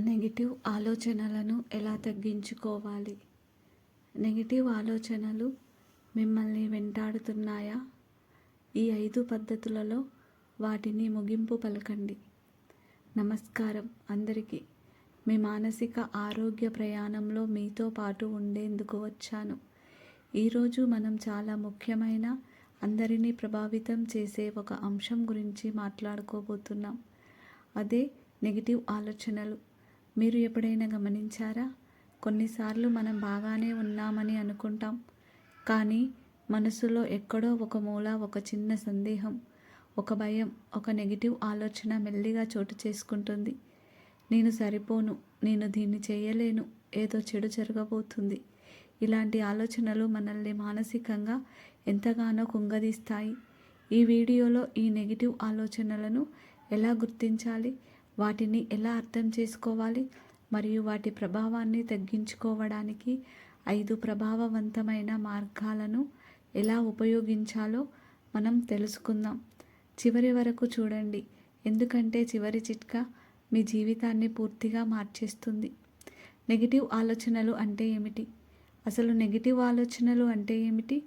Negative ఆలోచనలను ఎలా తగ్గించుకోవాలి? నెగిటివ్ ఆలోచనలు మిమ్మల్ని వెంటాడుతున్నాయా? ఈ ఐదు పద్ధతులలో వాటిని ముగింపు పలకండి. నమస్కారం. అందరికీ మీ మానసిక ఆరోగ్య ప్రయాణంలో మీతో పాటు ఉండేందుకు వచ్చాను. ఈరోజు మనం చాలా ముఖ్యమైన అందరినీ ప్రభావితం చేసే ఒక అంశం గురించి మాట్లాడుకోబోతున్నాం. అదే నెగిటివ్ ఆలోచనలు. మీరు ఎప్పుడైనా గమనించారా? కొన్నిసార్లు మనం బాగానే ఉన్నామని అనుకుంటాం. కానీ మనసులో ఎక్కడో ఒక మూల ఒక చిన్న సందేహం ఒక భయం ఒక నెగిటివ్ ఆలోచన మెల్లిగా చోటు చేసుకుంటుంది. నేను సరిపోను నేను దీన్ని చేయలేను ఏదో చెడు జరగబోతుంది. ఇలాంటి ఆలోచనలు మనల్ని మానసికంగా ఎంతగానో కుంగదీస్తాయి. ఈ వీడియోలో ఈ నెగిటివ్ ఆలోచనలను ఎలా గుర్తించాలి? వాటిని ఎలా అర్థం చేసుకోవాలి? మరియు వాటి ప్రభావాన్ని తగ్గించుకోవడానికి ఐదు ప్రభావవంతమైన మార్గాలను ఎలా ఉపయోగించాలో మనం తెలుసుకుందాం. చివరి వరకు చూడండి. ఎందుకంటే చివరి చిట్కా మీ జీవితాన్ని పూర్తిగా మార్చేస్తుంది. నెగిటివ్ ఆలోచనలు అంటే ఏమిటి? అసలు నెగిటివ్ ఆలోచనలు అంటే ఏమిటి?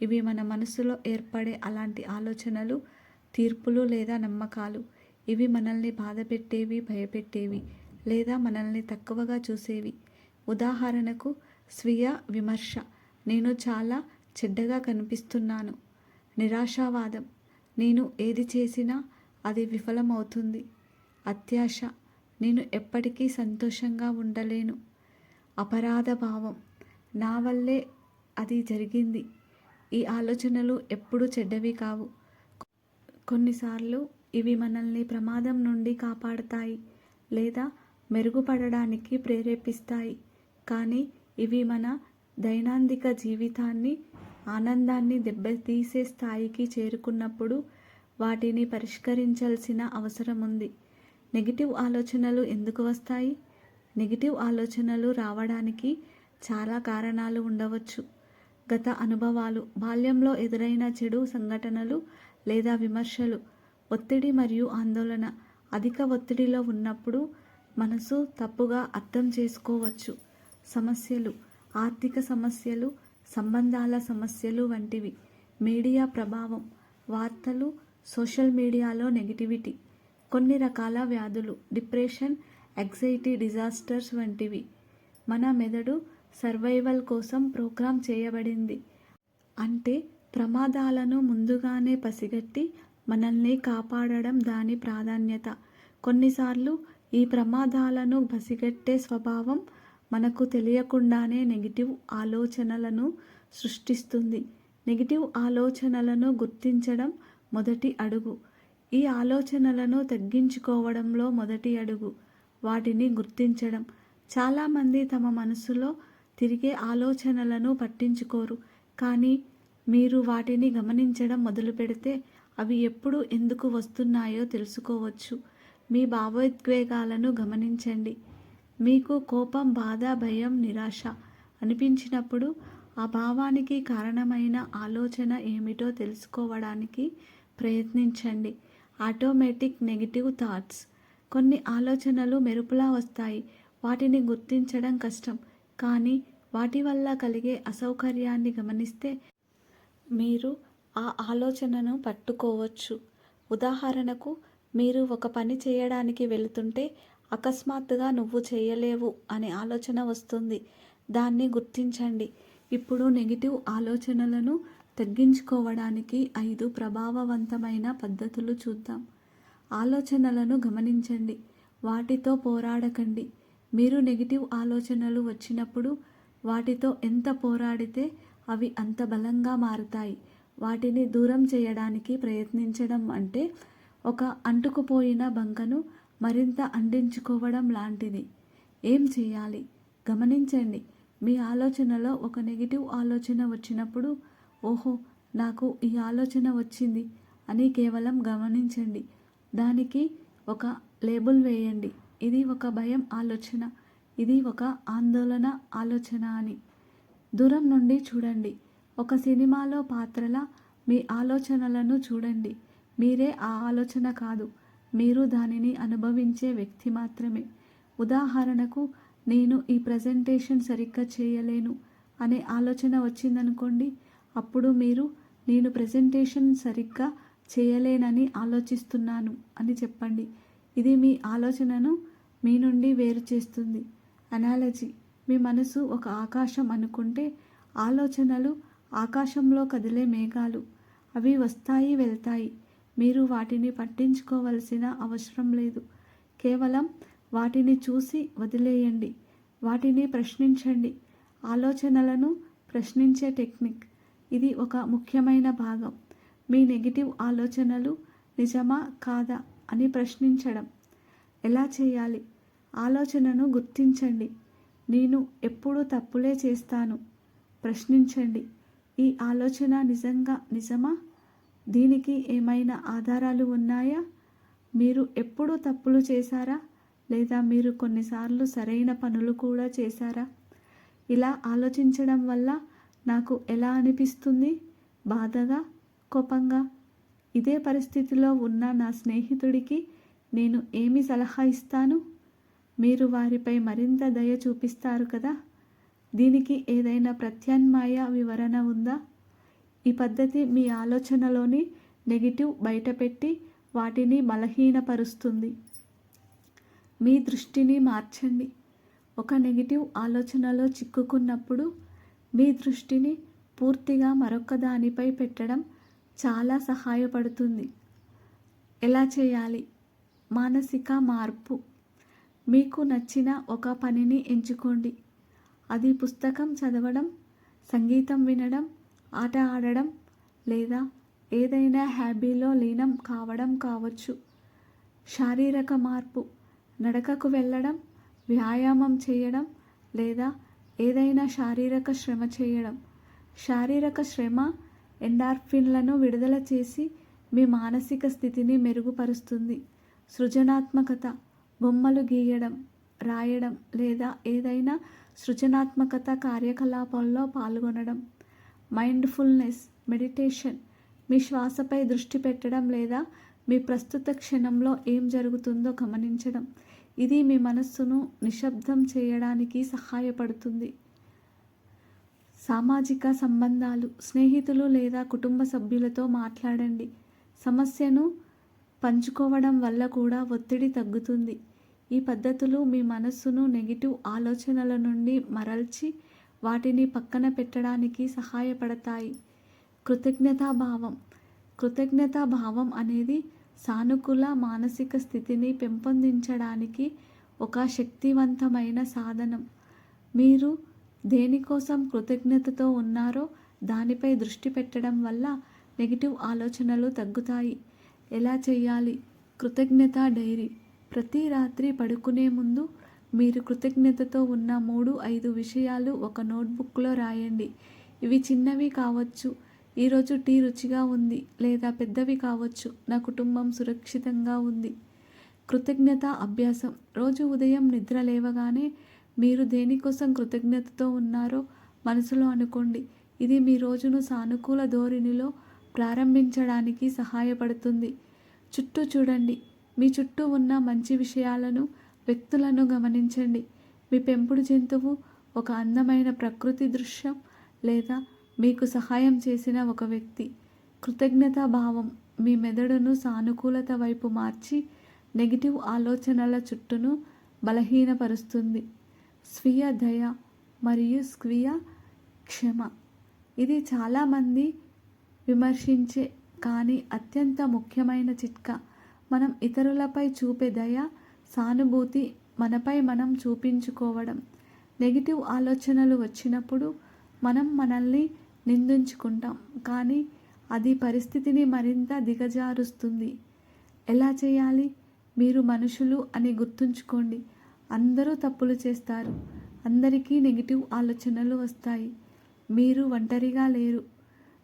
ఇవి మన మనసులో ఏర్పడే అలాంటి ఆలోచనలు తీర్పులు లేదా నమ్మకాలు. ఇవి మనల్ని బాధపెట్టేవి భయపెట్టేవి లేదా మనల్ని తక్కువగా చూసేవి. ఉదాహరణకు స్వీయ విమర్శ. నేను చాలా చెడ్డగా కనిపిస్తున్నాను. నిరాశావాదం. నేను ఏది చేసినా అది విఫలమవుతుంది. అత్యాశ. నేను ఎప్పటికీ సంతోషంగా ఉండలేను. అపరాధ భావం. నా వల్లే అది జరిగింది. ఈ ఆలోచనలు ఎప్పుడూ చెడ్డవి కావు. కొన్నిసార్లు ఇవి మనల్ని ప్రమాదం నుండి కాపాడతాయి లేదా మెరుగుపడడానికి ప్రేరేపిస్తాయి. కానీ ఇవి మన దైనందిక జీవితాన్ని ఆనందాన్ని దెబ్బతీసే స్థాయికి చేరుకున్నప్పుడు వాటిని పరిష్కరించాల్సిన అవసరం ఉంది. నెగిటివ్ ఆలోచనలు ఎందుకు వస్తాయి? నెగిటివ్ ఆలోచనలు రావడానికి చాలా కారణాలు ఉండవచ్చు. గత అనుభవాలు బాల్యంలో ఎదురైన చెడు సంఘటనలు లేదా విమర్శలు ఒత్తిడి మరియు ఆందోళన అధిక ఒత్తిడిలో ఉన్నప్పుడు మనసు తప్పుగా అర్థం చేసుకోవచ్చు. సమస్యలు ఆర్థిక సమస్యలు సంబంధాల సమస్యలు వంటివి. మీడియా ప్రభావం వార్తలు సోషల్ మీడియాలో నెగిటివిటీ కొన్ని రకాల వ్యాధులు డిప్రెషన్ యాంగ్జైటీ డిజాస్టర్స్ వంటివి. మన మెదడు సర్వైవల్ కోసం ప్రోగ్రామ్ చేయబడింది. అంటే ప్రమాదాలను ముందుగానే పసిగట్టి మనల్ని కాపాడడం దాని ప్రాధాన్యత. కొన్నిసార్లు ఈ ప్రమాదాలను బసిగట్టే స్వభావం మనకు తెలియకుండానే నెగిటివ్ ఆలోచనలను సృష్టిస్తుంది. నెగిటివ్ ఆలోచనలను గుర్తించడం మొదటి అడుగు. ఈ ఆలోచనలను తగ్గించుకోవడంలో మొదటి అడుగు. వాటిని గుర్తించడం. చాలామంది తమ మనసులో తిరిగే ఆలోచనలను పట్టించుకోరు. కానీ మీరు వాటిని గమనించడం మొదలు పెడితే అవి ఎప్పుడు ఎందుకు వస్తున్నాయో తెలుసుకోవచ్చు. మీ భావోద్వేగాలను గమనించండి. మీకు కోపం బాధ భయం నిరాశ అనిపించినప్పుడు ఆ భావానికి కారణమైన ఆలోచన ఏమిటో తెలుసుకోవడానికి ప్రయత్నించండి. Automatic negative thoughts. కొన్ని ఆలోచనలు మెరుపులా వస్తాయి. వాటిని గుర్తించడం కష్టం. కానీ వాటి వల్ల కలిగే అసౌకర్యాన్ని గమనిస్తే మీరు ఆ ఆలోచనను పట్టుకోవచ్చు. ఉదాహరణకు మీరు ఒక పని చేయడానికి వెళుతుంటే అకస్మాత్తుగా నువ్వు చేయలేవు అనే ఆలోచన వస్తుంది. దాన్ని గుర్తించండి. ఇప్పుడు నెగిటివ్ ఆలోచనలను తగ్గించుకోవడానికి ఐదు ప్రభావవంతమైన పద్ధతులు చూద్దాం. ఆలోచనలను గమనించండి. వాటితో పోరాడకండి. మీరు నెగిటివ్ ఆలోచనలు వచ్చినప్పుడు వాటితో ఎంత పోరాడితే అవి అంత బలంగా మారుతాయి. వాటిని దూరం చేయడానికి ప్రయత్నించడం అంటే ఒక అంటుకుపోయిన బంకను మరింత అందించుకోవడం లాంటిది. ఏం చేయాలి? గమనించండి. మీ ఆలోచనలో ఒక నెగిటివ్ ఆలోచన వచ్చినప్పుడు ఓహో నాకు ఈ ఆలోచన వచ్చింది అని కేవలం గమనించండి. దానికి ఒక లేబుల్ వేయండి. ఇది ఒక భయం ఆలోచన. ఇది ఒక ఆందోళన ఆలోచన అని. దూరం నుండి చూడండి. ఒక సినిమాలో పాత్రల మీ ఆలోచనలను చూడండి. మీరే ఆ ఆలోచన కాదు. మీరు దానిని అనుభవించే వ్యక్తి మాత్రమే. ఉదాహరణకు నేను ఈ ప్రజెంటేషన్ సరిగ్గా చేయలేను అనే ఆలోచన వచ్చిందనుకోండి అప్పుడు మీరు నేను ప్రజెంటేషన్ సరిగ్గా చేయలేనని ఆలోచిస్తున్నాను అని చెప్పండి. ఇది మీ ఆలోచనను మీ నుండి వేరు చేస్తుంది. అనాలజీ మీ మనసు ఒక ఆకాశం అనుకుంటే ఆలోచనలు ఆకాశంలో కదిలే మేఘాలు. అవి వస్తాయి వెళ్తాయి. మీరు వాటిని పట్టించుకోవలసిన అవసరం లేదు. కేవలం వాటిని చూసి వదిలేయండి. వాటిని ప్రశ్నించండి. ఆలోచనలను ప్రశ్నించే టెక్నిక్. ఇది ఒక ముఖ్యమైన భాగం. మీ నెగిటివ్ ఆలోచనలు నిజమా కాదా అని ప్రశ్నించడం. ఎలా చేయాలి? ఆలోచనను గుర్తించండి. నేను ఎప్పుడూ తప్పులే చేస్తాను. ప్రశ్నించండి. ఈ ఆలోచన నిజంగా నిజమా? దీనికి ఏమైనా ఆధారాలు ఉన్నాయా? మీరు ఎప్పుడూ తప్పులు చేశారా? లేదా మీరు కొన్నిసార్లు సరైన పనులు కూడా చేశారా? ఇలా ఆలోచించడం వల్ల నాకు ఎలా అనిపిస్తుంది? బాధగా? కోపంగా? ఇదే పరిస్థితిలో ఉన్న నా స్నేహితుడికి నేను ఏమి సలహా ఇస్తాను? మీరు వారిపై మరింత దయ చూపిస్తారు కదా? దీనికి ఏదైనా ప్రత్యామ్నాయ వివరణ ఉందా? ఈ పద్ధతి మీ ఆలోచనలోని నెగిటివ్ బయటపెట్టి వాటిని బలహీనపరుస్తుంది. మీ దృష్టిని మార్చండి. ఒక నెగిటివ్ ఆలోచనలో చిక్కుకున్నప్పుడు మీ దృష్టిని పూర్తిగా మరొక దానిపై పెట్టడం చాలా సహాయపడుతుంది. ఎలా చేయాలి? మానసిక మార్పు. మీకు నచ్చిన ఒక పనిని ఎంచుకోండి. అది పుస్తకం చదవడం సంగీతం వినడం ఆట ఆడడం లేదా ఏదైనా హ్యాబీలో లీనం కావడం కావచ్చు. శారీరక మార్పు నడకకు వెళ్ళడం వ్యాయామం చేయడం లేదా ఏదైనా శారీరక శ్రమ చేయడం. శారీరక శ్రమ ఎండార్ఫిన్లను విడుదల చేసి మీ మానసిక స్థితిని మెరుగుపరుస్తుంది. సృజనాత్మకత బొమ్మలు గీయడం. రాయడం లేదా ఏదైనా సృజనాత్మకత కార్యకలాపాల్లో పాల్గొనడం మైండ్ఫుల్నెస్ మెడిటేషన్ మీ శ్వాసపై దృష్టి పెట్టడం లేదా మీ ప్రస్తుత క్షణంలో ఏం జరుగుతుందో గమనించడం. ఇది మీ మనస్సును నిశ్శబ్దం చేయడానికి సహాయపడుతుంది. సామాజిక సంబంధాలు స్నేహితులు లేదా కుటుంబ సభ్యులతో మాట్లాడండి. సమస్యను పంచుకోవడం వల్ల కూడా ఒత్తిడి తగ్గుతుంది. ఈ పద్ధతులు మీ మనస్సును నెగిటివ్ ఆలోచనల నుండి మరల్చి వాటిని పక్కన పెట్టడానికి సహాయపడతాయి. కృతజ్ఞతాభావం. కృతజ్ఞతాభావం అనేది సానుకూల మానసిక స్థితిని పెంపొందించడానికి ఒక శక్తివంతమైన సాధనం. మీరు దేనికోసం కృతజ్ఞతతో ఉన్నారో దానిపై దృష్టి పెట్టడం వల్ల నెగిటివ్ ఆలోచనలు తగ్గుతాయి. ఎలా చేయాలి? కృతజ్ఞత డైరీ. ప్రతి రాత్రి పడుకునే ముందు మీరు కృతజ్ఞతతో ఉన్న మూడు ఐదు విషయాలు ఒక నోట్బుక్లో రాయండి. ఇవి చిన్నవి కావచ్చు ఈరోజు టీ రుచిగా ఉంది లేదా పెద్దవి కావచ్చు నా కుటుంబం సురక్షితంగా ఉంది. కృతజ్ఞత అభ్యాసం. రోజు ఉదయం నిద్ర లేవగానే మీరు దేనికోసం కృతజ్ఞతతో ఉన్నారో మనసులో అనుకోండి. ఇది మీ రోజును సానుకూల ధోరణిలో ప్రారంభించడానికి సహాయపడుతుంది. చుట్టూ చూడండి. మీ చుట్టూ ఉన్న మంచి విషయాలను వ్యక్తులను గమనించండి. మీ పెంపుడు జంతువు ఒక అందమైన ప్రకృతి దృశ్యం లేదా మీకు సహాయం చేసిన ఒక వ్యక్తి. కృతజ్ఞతా భావం మీ మెదడును సానుకూలత వైపు మార్చి నెగిటివ్ ఆలోచనల చుట్టూను బలహీనపరుస్తుంది. స్వీయ దయ మరియు స్వీయ క్షమ. ఇది చాలామంది విమర్శించే కానీ అత్యంత ముఖ్యమైన చిట్కా. మనం ఇతరులపై చూపే దయ సానుభూతి మనపై మనం చూపించుకోవడం. నెగిటివ్ ఆలోచనలు వచ్చినప్పుడు మనం మనల్ని నిందించుకుంటాం. కానీ అది పరిస్థితిని మరింత దిగజారుస్తుంది. ఎలా చేయాలి? మీరు మనుషులు అని గుర్తుంచుకోండి. అందరూ తప్పులు చేస్తారు. అందరికీ నెగిటివ్ ఆలోచనలు వస్తాయి. మీరు ఒంటరిగా లేరు.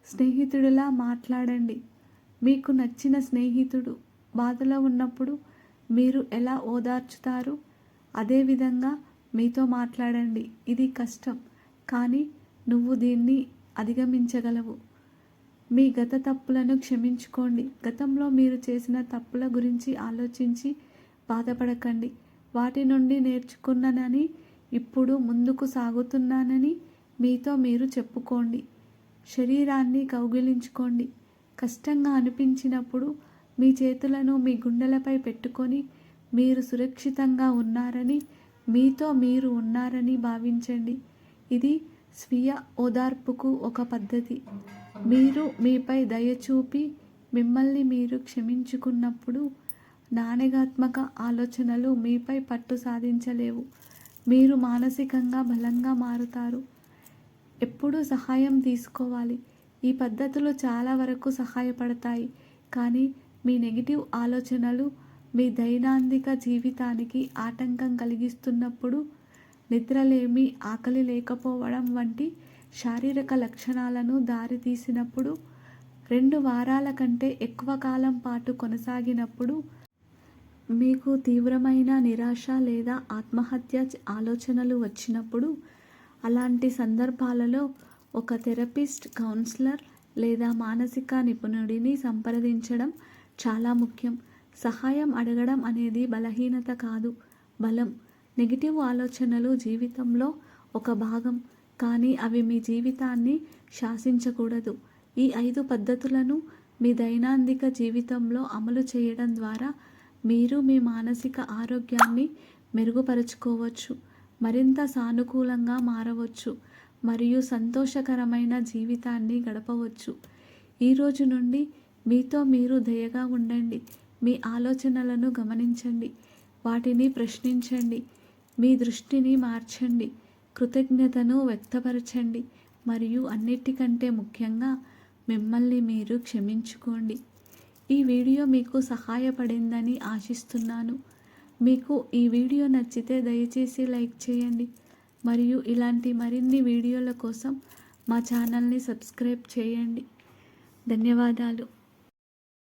స్నేహితుడిలా మాట్లాడండి. మీకు నచ్చిన స్నేహితుడు బాధలో ఉన్నప్పుడు మీరు ఎలా ఓదార్చుతారు? అదేవిధంగా మీతో మాట్లాడండి. ఇది కష్టం. కానీ నువ్వు దీన్ని అధిగమించగలవు. మీ గత తప్పులను క్షమించుకోండి. గతంలో మీరు చేసిన తప్పుల గురించి ఆలోచించి బాధపడకండి. వాటి నుండి నేర్చుకున్నానని ఇప్పుడు ముందుకు సాగుతున్నానని మీతో మీరు చెప్పుకోండి. శరీరాన్ని కౌగిలించుకోండి. కష్టంగా అనిపించినప్పుడు మీ చేతులను మీ గుండెలపై పెట్టుకొని మీరు సురక్షితంగా ఉన్నారని మీతో మీరు ఉన్నారని భావించండి. ఇది స్వీయ ఓదార్పుకు ఒక పద్ధతి. మీరు మీపై దయ చూపి మిమ్మల్ని మీరు క్షమించుకున్నప్పుడు నాణ్యగాత్మక ఆలోచనలు మీపై పట్టు సాధించలేవు. మీరు మానసికంగా బలంగా మారుతారు. ఎప్పుడూ సహాయం తీసుకోవాలి. ఈ పద్ధతులు చాలా వరకు సహాయపడతాయి. కానీ మీ నెగిటివ్ ఆలోచనలు మీ దైనందిక జీవితానికి ఆటంకం కలిగిస్తున్నప్పుడు నిద్రలేమి ఆకలి లేకపోవడం వంటి శారీరక లక్షణాలను దారితీసినప్పుడు రెండు వారాల కంటే ఎక్కువ కాలం పాటు కొనసాగినప్పుడు మీకు తీవ్రమైన నిరాశ లేదా ఆత్మహత్య ఆలోచనలు వచ్చినప్పుడు అలాంటి సందర్భాలలో ఒక థెరపిస్ట్ కౌన్సిలర్ లేదా మానసిక నిపుణుడిని సంప్రదించడం చాలా ముఖ్యం. సహాయం అడగడం అనేది బలహీనత కాదు. బలం. నెగిటివ్ ఆలోచనలు జీవితంలో ఒక భాగం. కానీ అవి మీ జీవితాన్ని శాసించకూడదు. ఈ ఐదు పద్ధతులను మీ దైనందిక జీవితంలో అమలు చేయడం ద్వారా మీరు మీ మానసిక ఆరోగ్యాన్ని మెరుగుపరుచుకోవచ్చు. మరింత సానుకూలంగా మారవచ్చు మరియు సంతోషకరమైన జీవితాన్ని గడపవచ్చు. ఈ రోజు నుండి మీతో మీరు దయగా ఉండండి. మీ ఆలోచనలను గమనించండి. వాటిని ప్రశ్నించండి. మీ దృష్టిని మార్చండి. కృతజ్ఞతను వ్యక్తపరచండి. మరియు అన్నిటికంటే ముఖ్యంగా మిమ్మల్ని మీరు క్షమించుకోండి. ఈ వీడియో మీకు సహాయపడిందని ఆశిస్తున్నాను. మీకు ఈ వీడియో నచ్చితే దయచేసి లైక్ చేయండి. మరియు ఇలాంటి మరిన్ని వీడియోల కోసం మా ఛానల్ని సబ్స్క్రైబ్ చేయండి. ధన్యవాదాలు.